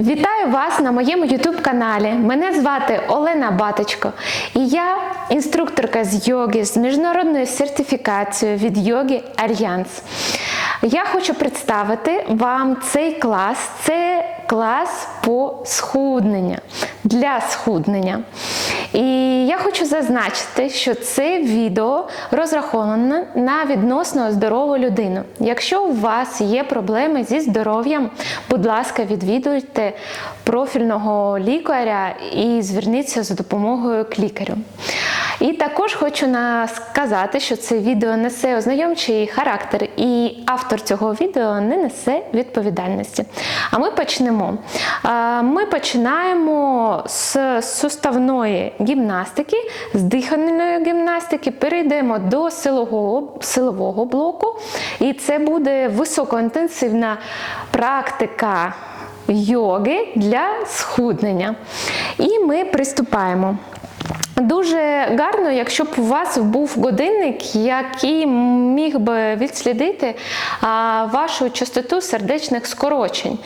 Вітаю вас на моєму YouTube каналі. Мене звати Олена Баточко, і я інструкторка з йоги з міжнародною сертифікацією від йоги Альянс. Я хочу представити вам цей клас. Це клас по схуднення для схуднення. І я хочу зазначити, що це відео розраховане на відносно здорову людину. Якщо у вас є проблеми зі здоров'ям, будь ласка, відвідуйте профільного лікаря і зверніться за допомогою к лікарю. І також хочу сказати, що це відео несе ознайомчий характер, і автор цього відео не несе відповідальності. А ми почнемо. Ми починаємо з суставної гімнастики, з дихальної гімнастики, перейдемо до силового, силового блоку, і це буде високоінтенсивна практика йоги для схуднення. І ми приступаємо. Дуже гарно, якщо б у вас був годинник, який міг би відслідити вашу частоту сердечних скорочень.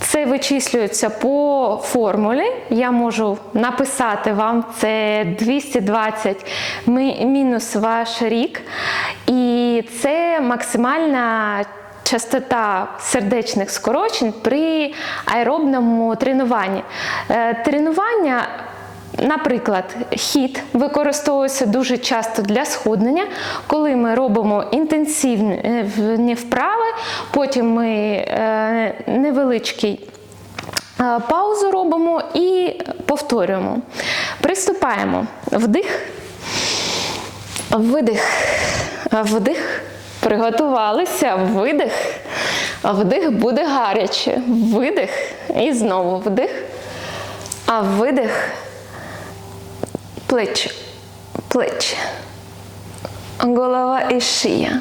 Це вичислюється по формулі. Я можу написати вам це 220 мінус ваш рік. І це максимальна частота сердечних скорочень при аеробному тренуванні. Е, Тренування Наприклад, хід використовується дуже часто для схуднення, коли ми робимо інтенсивні вправи, потім ми е, невеличкий е, паузу робимо і повторюємо. Приступаємо. Вдих, видих, вдих. Приготувалися, видих. Вдих буде гаряче. Видих. І знову вдих. А видих плечі, плечі, голова і шия.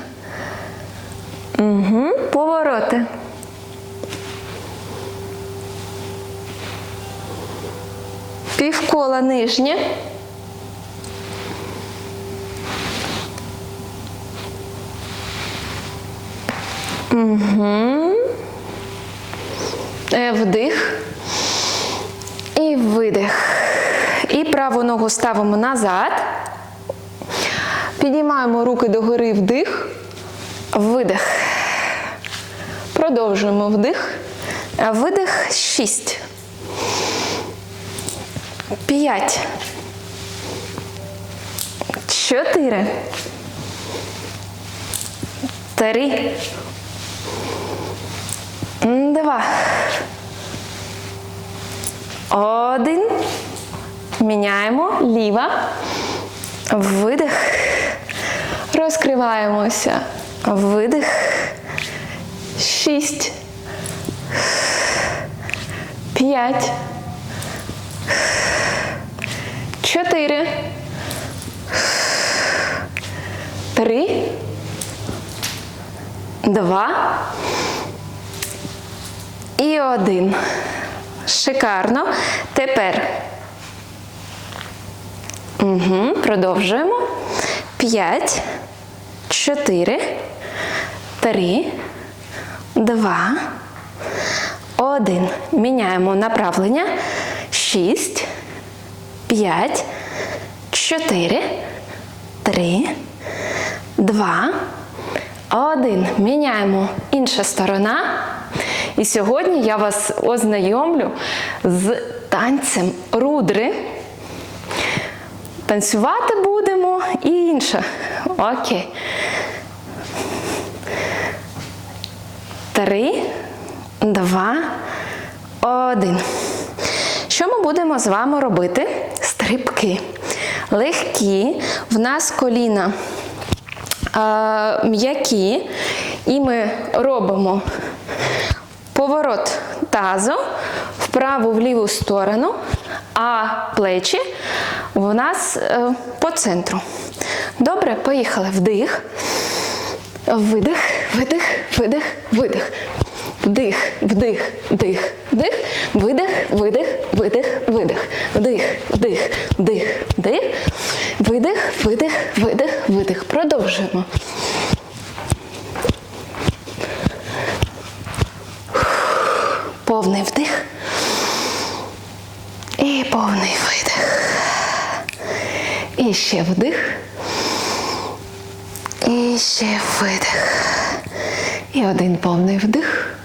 Угу. Повороти. Півкола нижнє. Угу. Вдих. І видих. І праву ногу ставимо назад. Підіймаємо руки догори вдих, видих. Продовжуємо вдих. Видих 6. 5. 4. 3. 2. Один. Міняємо ліва. Видих. Розкриваємося. Видих. Шість. П'ять. Чотири. Три. Два. І один. Шикарно. Тепер. Угу, Продовжуємо. П'ять, чотири, три, два, один. Міняємо направлення. Шість, п'ять, чотири, три, два, один. Міняємо інша сторона. І сьогодні я вас ознайомлю з танцем рудри. Танцювати будемо і інше. Окей. Три, два, один. Що ми будемо з вами робити? Стрибки. Легкі. В нас коліна е, м'які. І ми робимо поворот тазу вправу в ліву сторону, а плечі в нас е, по центру. Добре, поїхали. Вдих. Видих, видих, видих, видих. Вдих, вдих, вдих, вдих, видих, видих, видих, видих. Вдих, вдих, вдих, вдих. Видих, видих, видих, видих. Продовжуємо. Повний вдих. І повний видих. І ще вдих. І ще видих. І один повний вдих.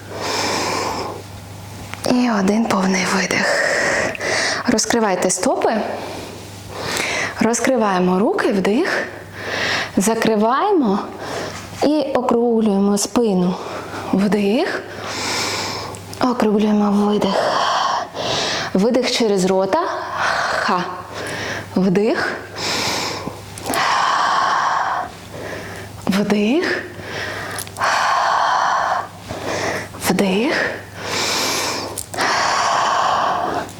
І один повний видих. Розкривайте стопи. Розкриваємо руки, вдих. Закриваємо і округлюємо спину. Вдих. Округлюємо видих. Видих через рота. Ха. Вдих. Вдих. Вдих.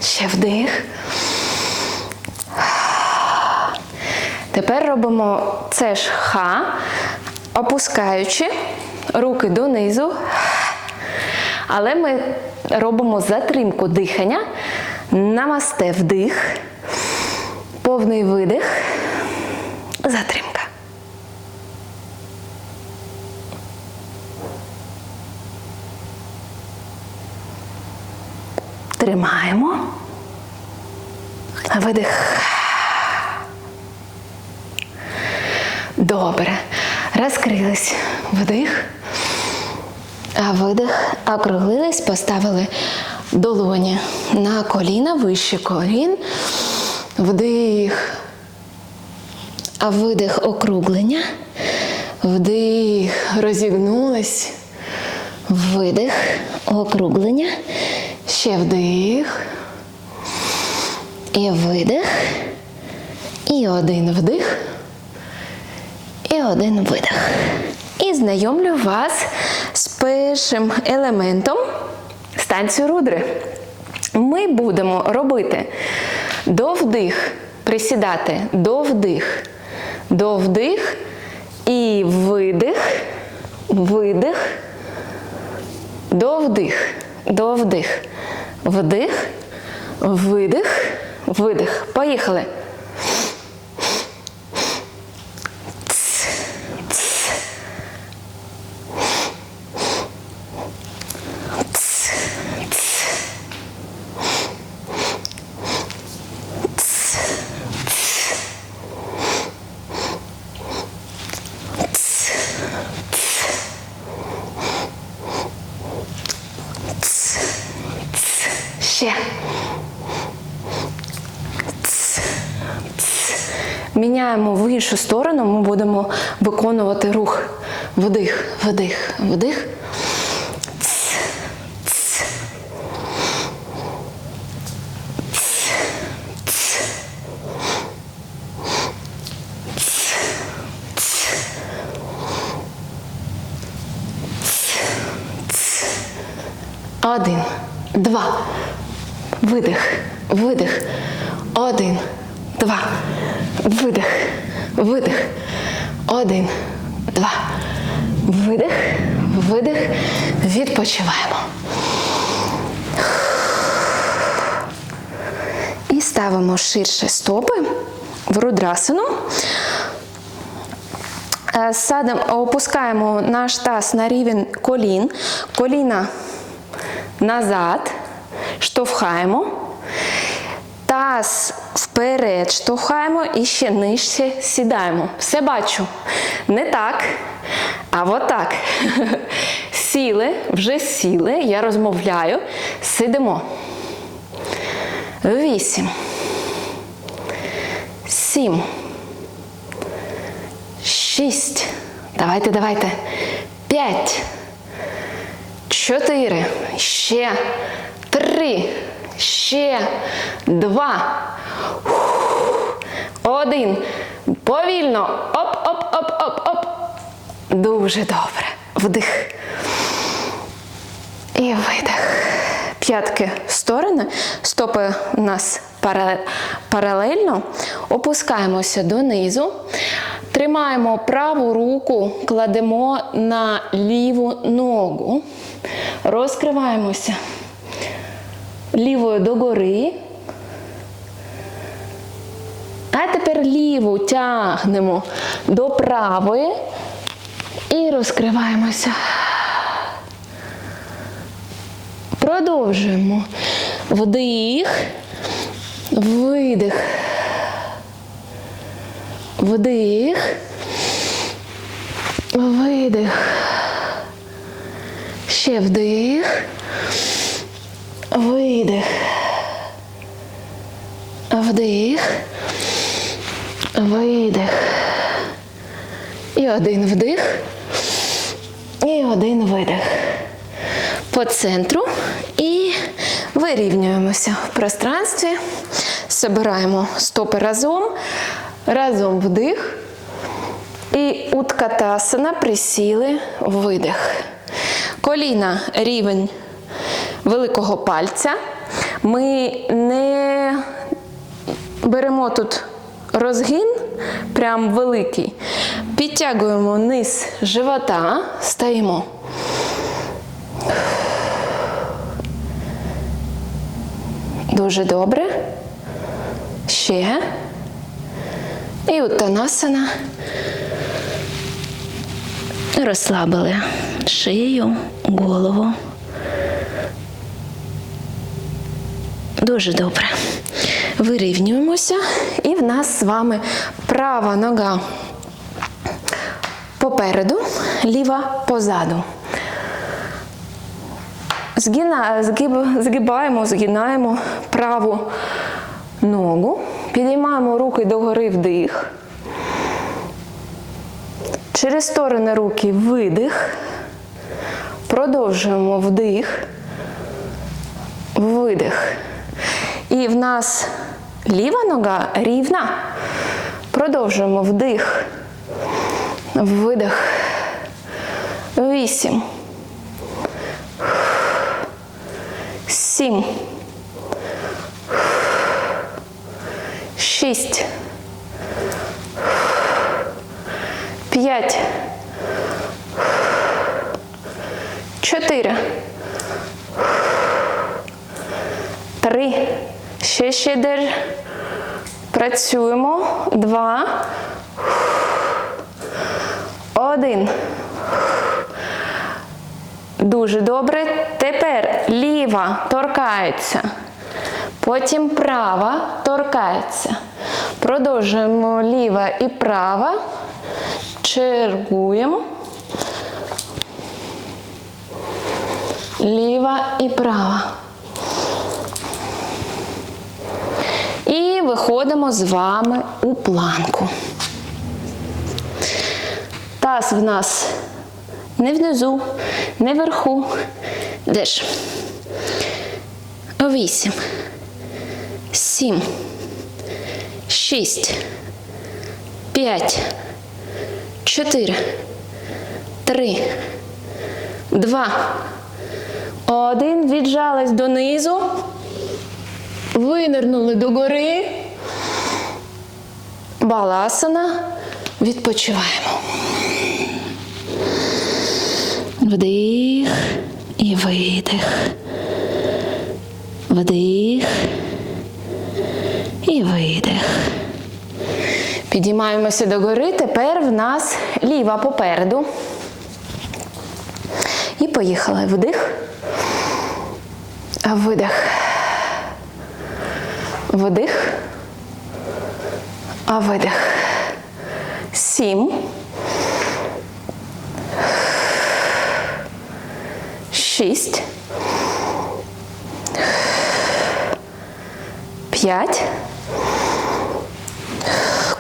Ще вдих. Тепер робимо це ж ха, опускаючи руки донизу. Але ми робимо затримку дихання. Намасте вдих, повний видих, затримка. Тримаємо. Видих. Добре. Розкрились. Вдих. А видих. Округлились, поставили долоні на коліна, вище колін. Вдих. Видих округлення. Вдих. Розігнулись. Видих. Округлення. Ще вдих. І видих. І один вдих. І один видих. І знайомлю вас першим елементом станцію рудри. Ми будемо робити довдих, присідати довдих, довдих і видих, видих, довдих, довдих, вдих, видих, видих. Поїхали. Ще. Ц, ц. Міняємо в іншу сторону, ми будемо виконувати рух. Вдих, вдих, вдих. Ц, ц. Один, два. Видих, видих. Один, два. Видих, видих. Один, два. Видих, видих. Відпочиваємо. І ставимо ширше стопи в рудрасину. Е, Садимо, опускаємо наш таз на рівень колін. Коліна назад, штовхаємо. Таз вперед штовхаємо і ще нижче сідаємо. Все бачу. Не так, а отак. Сіли, вже сіли, я розмовляю. Сидимо. Вісім. Сім. Шість. Давайте, давайте. П'ять. Чотири. Ще. Три. Ще. Два. Один. Повільно. Оп, оп, оп, оп, оп. Дуже добре. Вдих. І видих. П'ятки в сторони. Стопи у нас паралельно. Опускаємося донизу. Тримаємо праву руку, кладемо на ліву ногу. Розкриваємося лівою догори. А тепер ліву тягнемо до правої і розкриваємося. Продовжуємо. Вдих, видих. Вдих. Видих. Ще вдих. Видих. Вдих. Видих. І один вдих. І один видих. По центру. І вирівнюємося в пространстві. Собираємо стопи разом. Разом вдих. І уткатасана присіли видих. Коліна рівень великого пальця. Ми не беремо тут розгин, прям великий. Підтягуємо низ живота, стаємо. Дуже добре. Ще. І уттанасана. Розслабили шию, голову. Дуже добре. Вирівнюємося, і в нас з вами права нога попереду, ліва позаду. Згина, згиб, згибаємо, згинаємо праву ногу, підіймаємо руки догори вдих. Через сторони руки видих. Продовжуємо вдих, видих. І в нас ліва нога рівна. Продовжуємо вдих, видих. Вісім. Сім. Шість. П'ять. Чотири. Три. Ще ще держ. Працюємо. Два. Один. Дуже добре. Тепер ліва торкається. Потім права торкається. Продовжуємо ліва і права. Чергуємо. Ліва і права. І виходимо з вами у планку. Таз в нас не внизу, не вверху. Де ж? Вісім. Сім. Шість. П'ять. Чотири. Три. Два. Один. Віджались донизу. Винирнули догори. Баласана. Відпочиваємо. Вдих і видих. Вдих і видих. Підіймаємося догори. Тепер в нас ліва попереду. І поїхали. Вдих. Видих. Вдих. А видих. Сім. Шість. П'ять.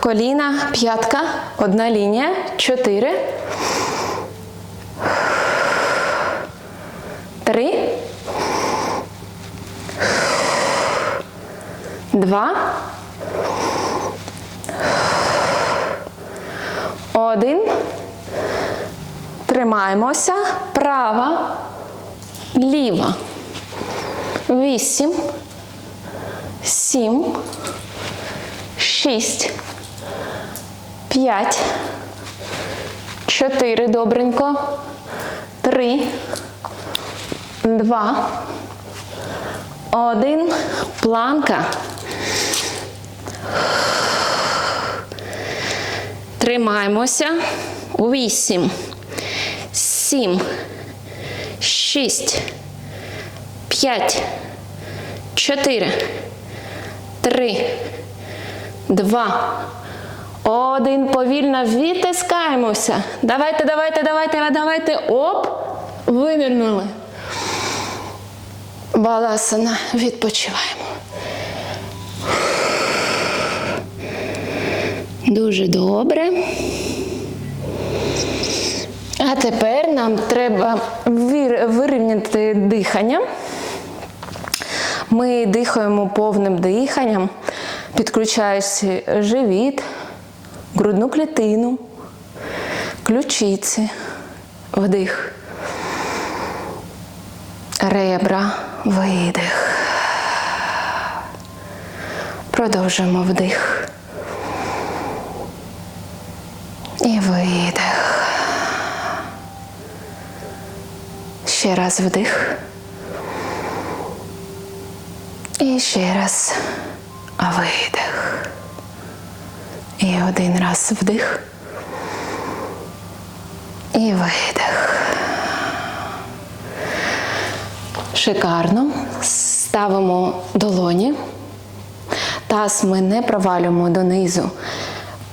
Коліна, п'ятка, одна лінія, чотири. Три. Два. Один. Тримаємося. Права. Ліва. Вісім. Сім. Шість. П'ять. Чотири. Добренько. Три. Два. Один. Планка. Тримаємося. Вісім. Сім. Шість. п'ять, чотири, три, два, один. Повільно відтискаємося. Давайте, давайте, давайте, давайте. Оп! Винирнули. Баласана. Відпочиваємо. Дуже добре. А тепер нам треба вирівняти дихання. Ми дихаємо повним диханням, підключаючи живіт, грудну клітину, ключиці, вдих, ребра, видих. Продовжуємо вдих. І видих. Ще раз вдих. І ще раз видих. І один раз вдих. І видих. Шикарно. Ставимо долоні. Таз ми не провалюємо донизу.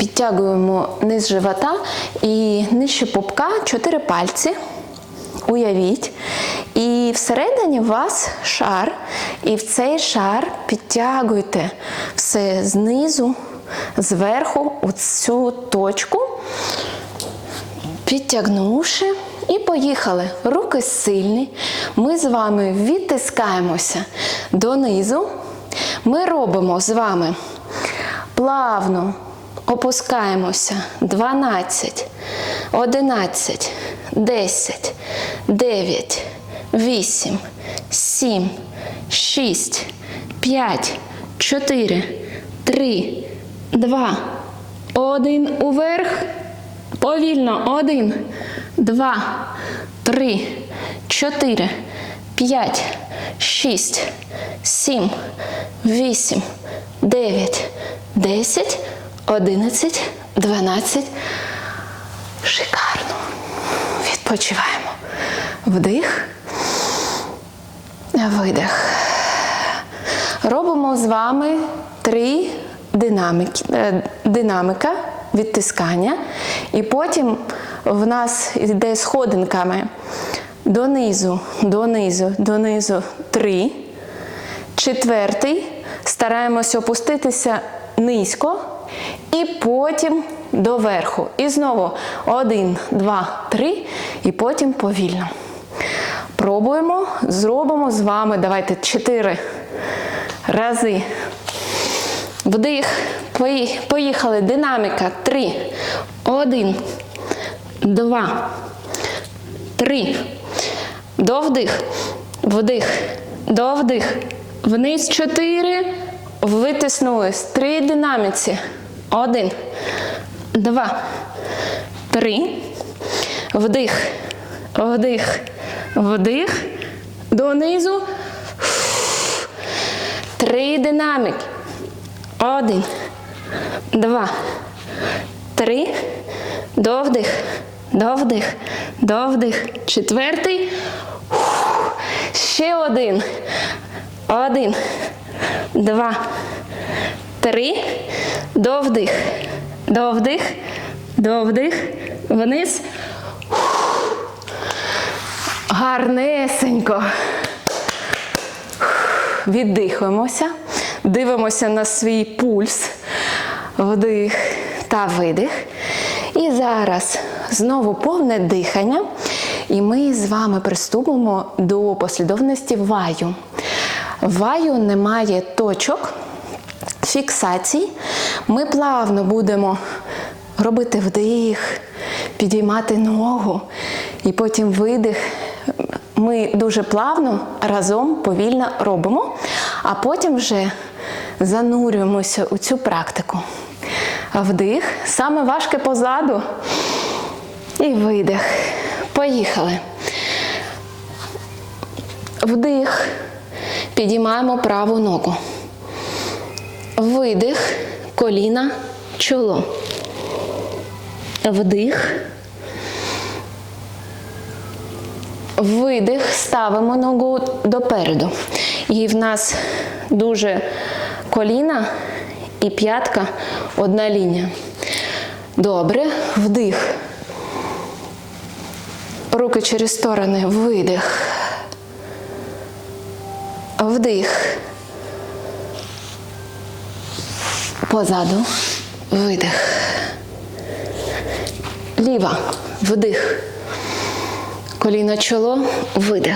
Підтягуємо низ живота і нижче пупка чотири пальці. Уявіть. І всередині у вас шар, і в цей шар підтягуйте все знизу, зверху, у цю точку, підтягнувши. І поїхали. Руки сильні. Ми з вами відтискаємося донизу. Ми робимо з вами плавно опускаємося 12, 11, 10, 9, 8, 7, 6, 5, 4, 3, 2, 1. Уверх. Повільно. 1, 2, 3, 4, 5, 6, 7, 8, 9, 10, 11, 12. Шикарно. Відпочиваємо. Вдих. Видих. Робимо з вами три динаміки, е, динаміка відтискання. І потім в нас йде сходинками донизу, донизу, донизу три. Четвертий. Стараємося опуститися низько. І потім доверху. І знову один, два, три. І потім повільно. Пробуємо, зробимо з вами. Давайте чотири рази. Вдих. Поїхали. Динаміка. Три. Один. Два. Три. Довдих. Вдих. Довдих. Вниз чотири. Витиснулись. Три динаміці. Один. Два. Три. Вдих. Вдих. Вдих. Донизу. Три динаміки. Один. Два. Три. Довдих. Довдих. Довдих. Четвертий. Ще один. Один. Два. Три. Довдих. Довдих. Довдих. Вниз. Гарнесенько. Віддихуємося. Дивимося на свій пульс. Вдих та видих. І зараз знову повне дихання. І ми з вами приступимо до послідовності ваю. Ваю немає точок, фіксацій. Ми плавно будемо робити вдих, підіймати ногу, і потім видих. Ми дуже плавно разом повільно робимо, а потім вже занурюємося у цю практику. Вдих, саме важке позаду. І видих. Поїхали. Вдих. Підіймаємо праву ногу. Видих, коліна, чоло. Вдих. видих, ставимо ногу допереду. І в нас дуже коліна і п'ятка одна лінія. Добре, вдих. Руки через сторони, видих. Вдих. Позаду. Видих. Ліва. Вдих. Коліно чоло. Видих.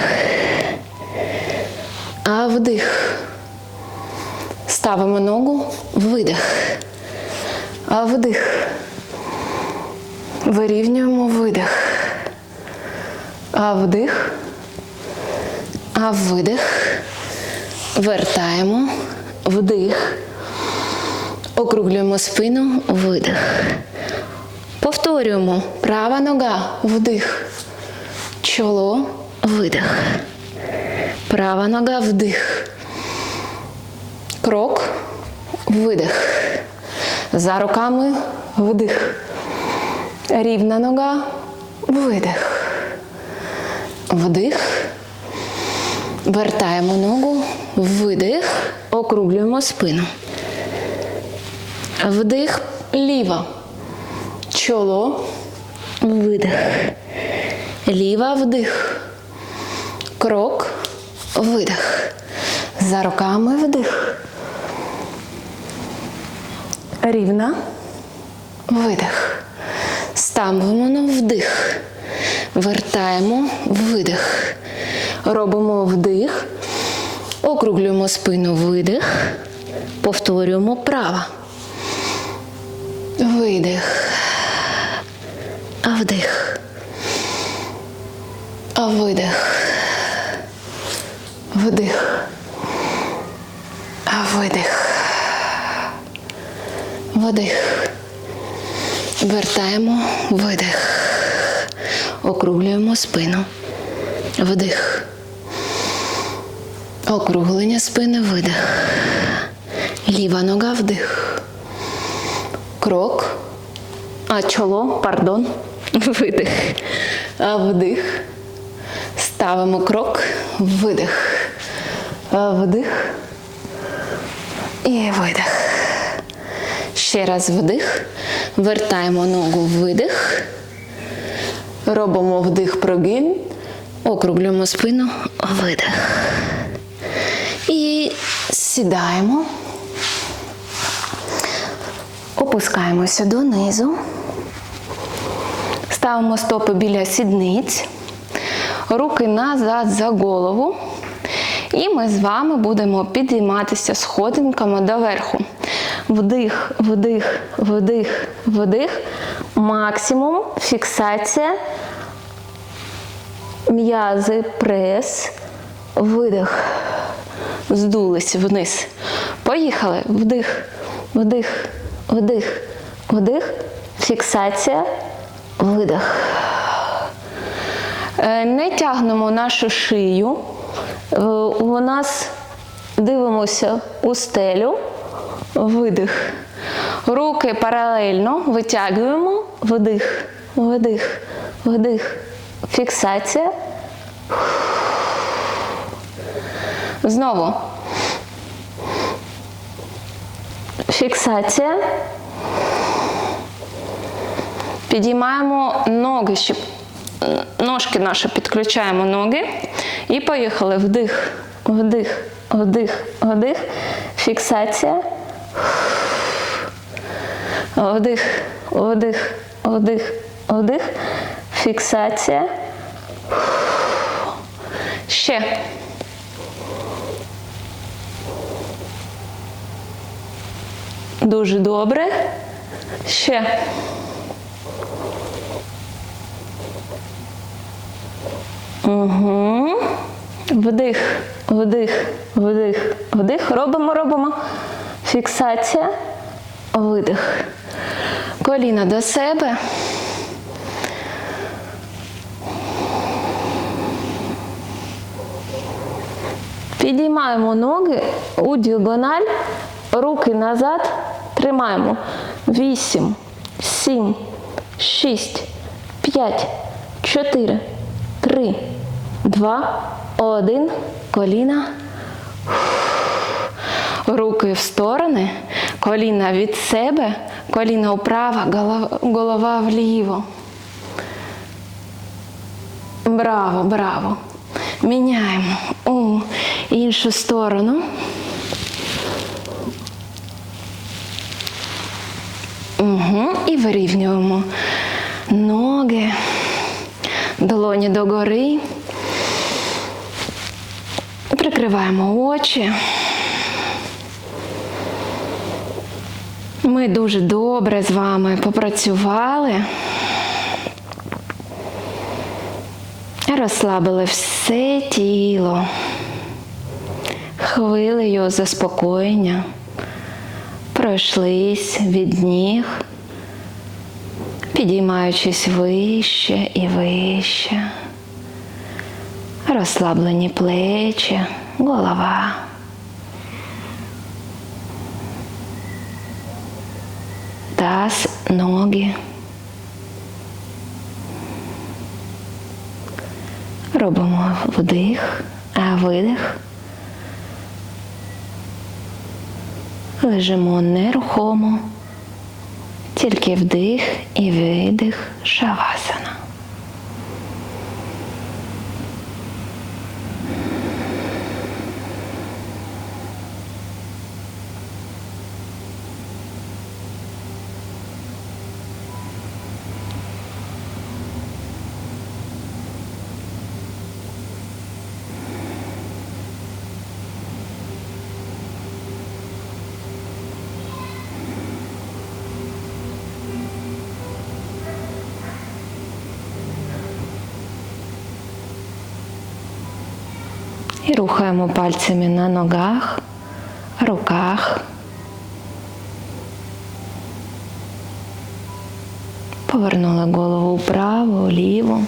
А вдих. Ставимо ногу. Видих. А вдих. Вирівнюємо видих. А вдих. А видих. Вертаємо. Вдих. Округлюємо спину. Видих. Повторюємо. Права нога. Вдих. Чоло. Видих. Права нога. Вдих. Крок. Видих. За руками. Вдих. Рівна нога. Видих. Вдих. Вертаємо ногу. Видих. Округлюємо спину. Вдих. Ліва. Чоло. Видих. Ліва вдих. Крок. Видих. За руками вдих. Рівна. Видих. Ставимо на вдих. Вертаємо видих. Робимо вдих. Округлюємо спину видих. Повторюємо право. Видих. А вдих. А видих. Вдих. А видих. Вдих. Вертаємо видих. Округлюємо спину. Вдих. Округлення спини видих. Ліва нога вдих. Крок. А чоло, пардон. Видих. Вдих. Ставимо крок. Видих. Вдих. І видих. Ще раз вдих. Вертаємо ногу видих. Робимо вдих прогин. Округлюємо спину. Видих. І сідаємо. Опускаємося донизу. Ставимо стопи біля сідниць. Руки назад за голову. І ми з вами будемо підійматися сходинками доверху. Вдих, вдих, вдих, вдих. Максимум фіксація. М'язи, прес, видих. Здулись вниз. Поїхали. Вдих, вдих, вдих, вдих. Фіксація, видих. Е, Не тягнемо нашу шию. Е, У нас дивимося у стелю. Видих. Руки паралельно витягуємо. Вдих, вдих, вдих. Фіксація. Знову. Фіксація. Підіймаємо ноги, щоб ножки наші підключаємо ноги. І поїхали. Вдих, вдих, вдих, вдих. Фіксація. Вдих, вдих, вдих, вдих. Фіксація. Ще. Дуже добре. Ще. Угу. Вдих, вдих, вдих, вдих. Робимо, робимо. Фіксація. Видих. Коліна до себе. Підіймаємо ноги у діагональ, руки назад, тримаємо. 8, 7, 6, 5, 4, 3, два, один, коліна. Руки в сторони, коліна від себе, коліна вправо, голова вліво. Браво, браво. Міняємо у іншу сторону. Угу. І вирівнюємо ноги, долоні догори. Прикриваємо очі. Ми дуже добре з вами попрацювали. Розслабили все тіло, хвилею заспокоєння, пройшлись від ніг, підіймаючись вище і вище, розслаблені плечі, голова. Таз, ноги. Робимо вдих, а видих. Лежимо нерухомо, тільки вдих і видих шавасана. Рухаємо пальцями на ногах, руках. Повернули голову вправо, вліво.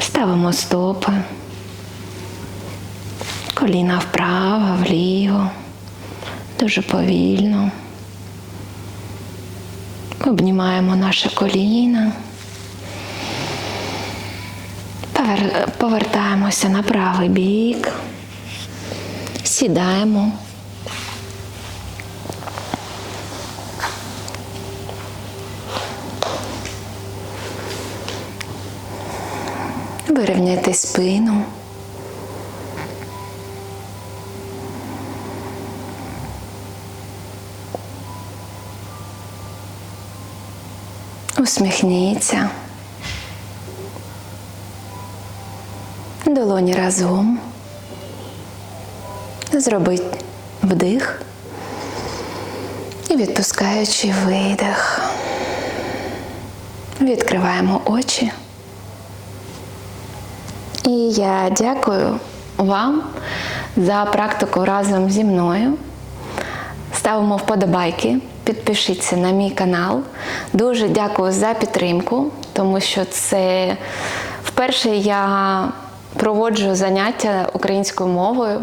Ставимо стопи. Коліна вправо, вліво. Дуже повільно. Обнімаємо наше коліна. Повер- Повертаємося на правий бік, сідаємо. Вирівняйте спину. Усміхніться. Долоні разом. Зробить вдих і відпускаючи видих. Відкриваємо очі. І я дякую вам за практику разом зі мною. Ставимо вподобайки, підпишіться на мій канал. Дуже дякую за підтримку, тому що це вперше я проводжу заняття українською мовою.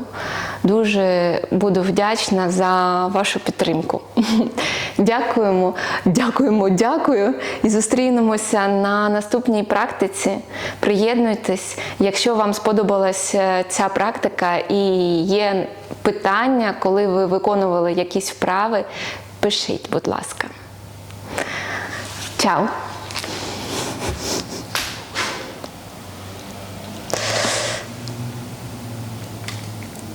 Дуже буду вдячна за вашу підтримку. Дякуємо, дякуємо, дякую. І зустрінемося на наступній практиці. Приєднуйтесь, якщо вам сподобалася ця практика і є питання, коли ви виконували якісь вправи, пишіть, будь ласка. Чао!